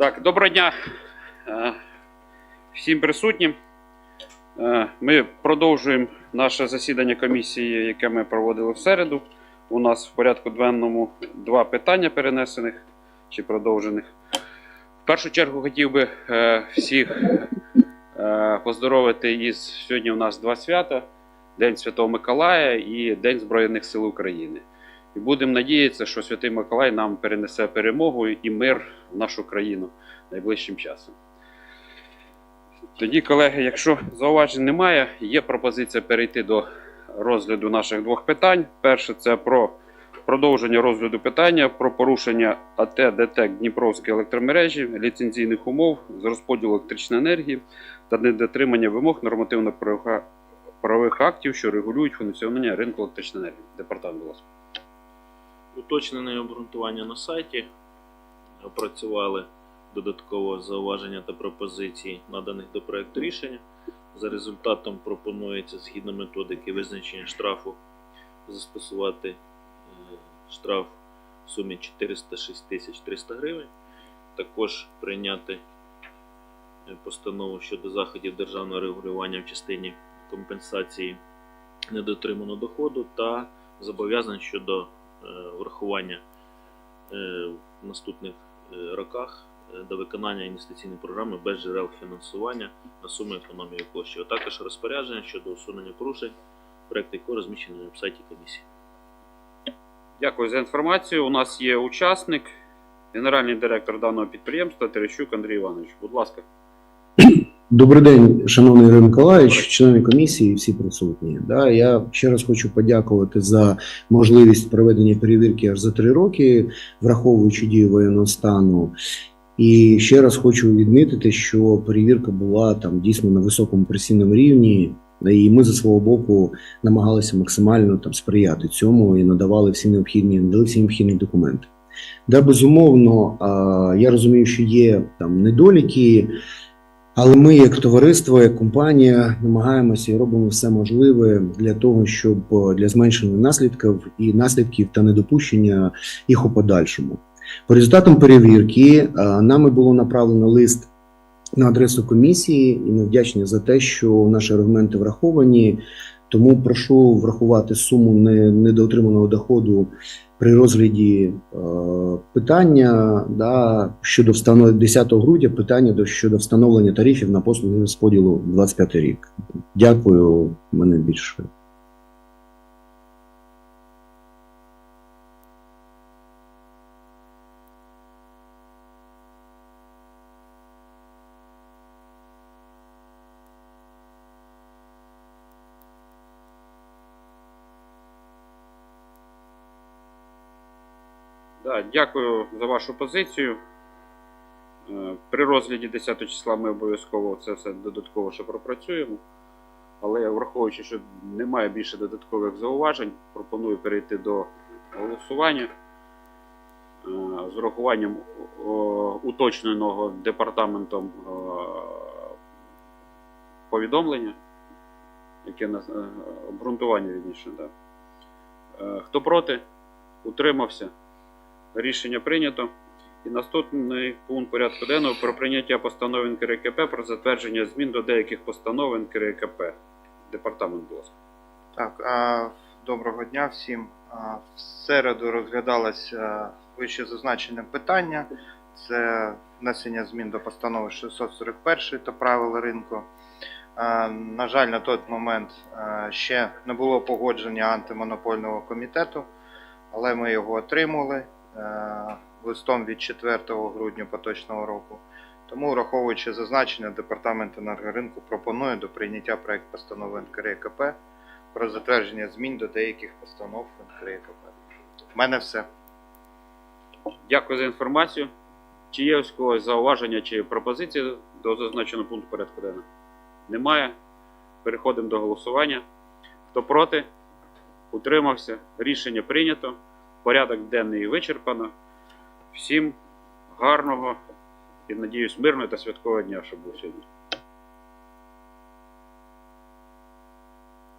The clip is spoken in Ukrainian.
Так, доброго дня е, всім присутнім. Е, Ми продовжуємо наше засідання комісії, яке ми проводили в середу. У нас в порядку денному два питання перенесених чи продовжених. В першу чергу хотів би е, всіх поздоровити із сьогодні у нас два свята: День Святого Миколая і День Збройних сил України. І будемо надіятися, що Святий Миколай нам перенесе перемогу і мир в нашу країну найближчим часом. Тоді, колеги, якщо зауважень немає, є пропозиція перейти до розгляду наших двох питань. Перше це про продовження розгляду питання про порушення АТ ДТЕК Дніпровської електромережі, ліцензійних умов з розподілу електричної енергії та недотримання вимог нормативно-правових актів, що регулюють функціонування ринку електричної енергії. Департамент. Уточнене обґрунтування на сайті. Опрацювали додатково зауваження та пропозиції, наданих до проекту рішення. За результатом пропонується згідно методики визначення штрафу застосувати е, штраф в сумі 406 тисяч 300 гривень. Також прийняти е, постанову щодо заходів державного регулювання в частині компенсації недотриманого доходу та зобов'язань щодо е, врахування е, в наступних е, роках до виконання інвестиційної програми без джерел фінансування на суму економії коштів, а також розпорядження щодо усунення порушень, проект якого розміщений на сайті комісії. Дякую за інформацію. У нас є учасник, генеральний директор даного підприємства Терещук Андрій Іванович. Будь ласка. Добрий день, шановний Ігор Миколаївич, члени комісії, всі присутні. Да, я ще раз хочу подякувати за можливість проведення перевірки аж за три роки, враховуючи дію воєнного стану. І ще раз хочу відмітити, що перевірка була там дійсно на високому пресійному рівні, і ми за свого боку намагалися максимально там сприяти цьому і надавали всі необхідні, надали всі необхідні документи. Да, безумовно, я розумію, що є там недоліки. Але ми, як товариство, як компанія, намагаємося і робимо все можливе для того, щоб е, для зменшення наслідків і наслідків та недопущення їх у подальшому. По результатам перевірки е, нами було направлено лист на адресу комісії, і ми вдячні за те, що наші аргументи враховані. Тому прошу врахувати суму не- недоотриманого доходу при розгляді е, питання да, щодо встановлення 10 грудня питання до щодо встановлення тарифів на послуги розподілу 25 рік. Дякую, мене більше. Да, дякую за вашу позицію. Е, При розгляді 10 числа ми обов'язково це все додатково ще пропрацюємо. Але враховуючи, що немає більше додаткових зауважень, пропоную перейти до голосування Е, з урахуванням уточненого департаментом е, повідомлення, яке нас е, обґрунтування відніше. Да. Хто проти? Утримався. Рішення прийнято. І наступний пункт порядку денного про прийняття постанови НКРКП про затвердження змін до деяких постанов НКРКП. Департамент, будь. Так, а, доброго дня всім. А, В середу розглядалось а, вище зазначене питання. Це внесення змін до постанови 641 та правил ринку. На жаль, на той момент ще не було погодження антимонопольного комітету, але ми його отримали листом від 4 грудня поточного року. Тому, враховуючи зазначення, департамент енергоринку пропонує до прийняття проект постанови НКРКП про затвердження змін до деяких постанов НКРКП. У мене все. Дякую за інформацію. Чи є у когось зауваження чи пропозиції до зазначеного пункту порядку денного? Немає. Переходимо до голосування. Хто проти? Утримався. Рішення прийнято. Порядок денний вичерпано. Всім гарного і, надіюсь, мирного та святкового дня, щоб був сьогодні.